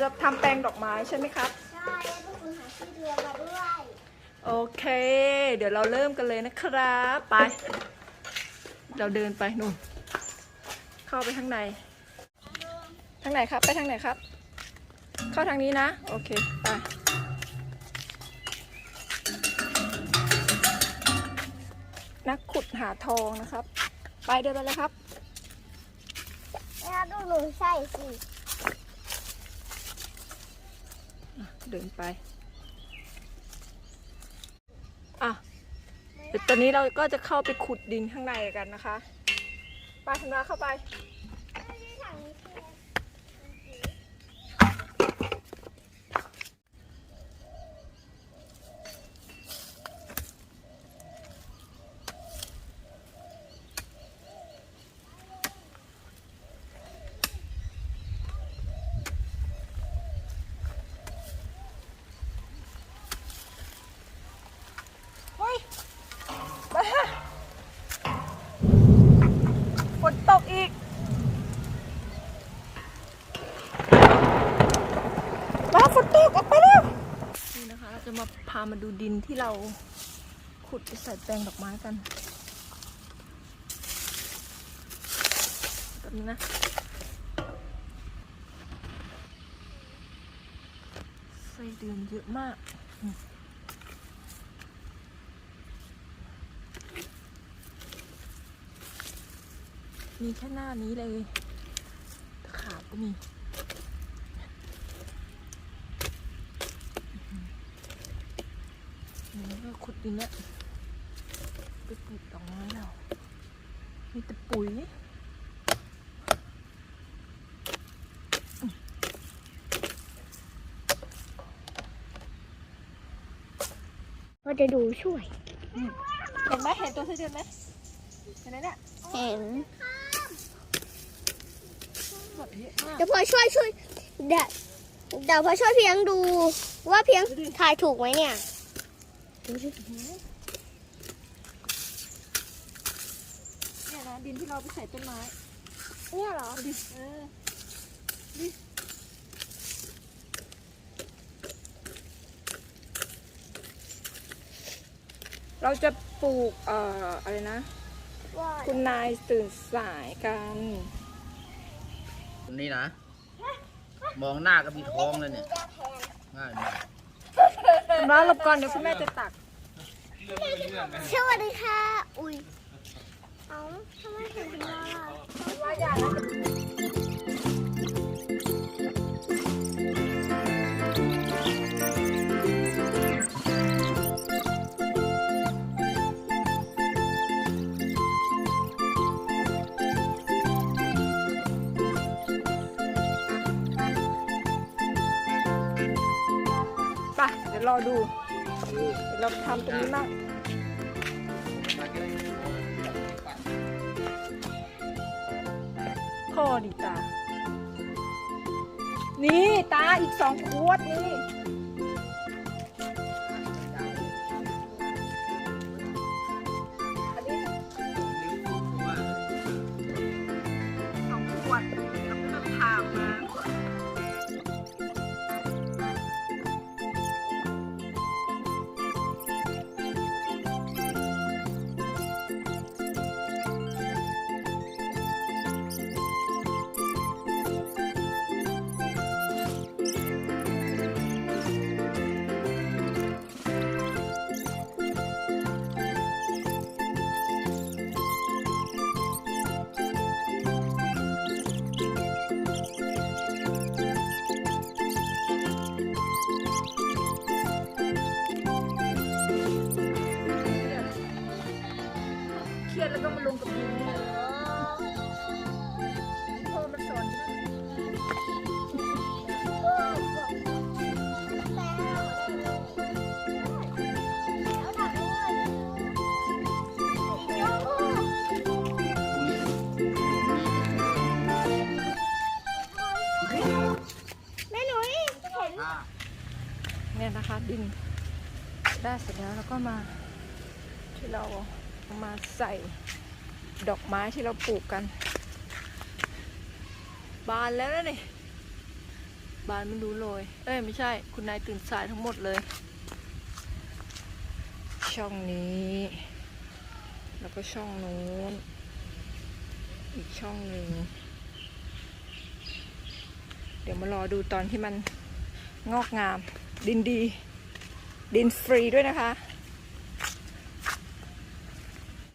จะทำแปลงดอกไม้ใช่ไหมครับ ใช่แล้วพวกคุณหาที่เรือมาด้วย โอเค เดี๋ยวเราเริ่มกันเลยนะครับ ไป เราเดินไปนู่น เข้าไปข้างใน ทางไหนครับ ไปทางไหนครับ เข้าทางนี้นะ โอเค ไป นักขุดหาทองนะครับ ไปเดินไปเลยครับ แล้วดูหนูใส่สิ เดินไป อะเดี๋ยวตอนนี้เราก็จะเข้าไปขุดดินข้างในกันนะคะ ไปธันวาเข้าไป ถังนี้คือ เฮ้ยบ้าฝนตกอีกบ้าฝน ตกออกไปแล้วนี่นะคะเราจะมาพามาดูดินที่เราขุดไปใส่แปลงดอกไม้กันแบบนี้นะไส้เดือนเยอะมากมีแค่หน้านี้เลย ขาก็มีอื้อหือนี่ก็ ขุดดินเนี่ยไปปลูกดอกไม้เรา มีแต่ปุ๋ยก็จะดูช่วย เห็นไหมเห็นตัวไส้เดือนไหมเห็นไหมเนี่ยเห็นแบบเยอะมากเดี๋ยวพอช่วยช่วยเดี๋ยวเดี๋ยวพอช่วยเพียงดูว่าเพียงถ่ายถูกไหมเนี่ยดูสิ เนี่ยนะดินที่เราไปใส่ต้นไม้ เนี่ยเหรอ ดิเออดิเราจะปลูกเอ่ออะไรนะ ว่าคุณนายตื่นสายกันคนนี้นะ มองหน้าก็มีท้องเลยเนี่ยง่ายมาก มาหลบก่อนเดี๋ยวคุณแม่จะตัก สวัสดีค่ะ อุ้ย เอ้าทำไมถึงมาล่ะไปเยวรอดูเดี๋ยวเราทำตรงนี้มากพอดีตา นี่ตาอีกสองขวดนี่ รียดแล้วก็มาลงกับดินเนี่ยพ่อมันสอนนะเนี่ยนะคะดินได้เสร็จแล้วแล้วก็มาที่เราเอา มาใส่ดอกไม้ที่เราปลูกกัน บานแล้วนะนี่บานไม่รู้เลย เอ้ยไม่ใช่ คุณนายตื่นสายทั้งหมดเลย ช่องนี้ แล้วก็ช่องนู้น อีกช่องหนึ่ง เดี๋ยวมารอดูตอนที่มันงอกงาม ดินดี ดินฟรีด้วยนะคะ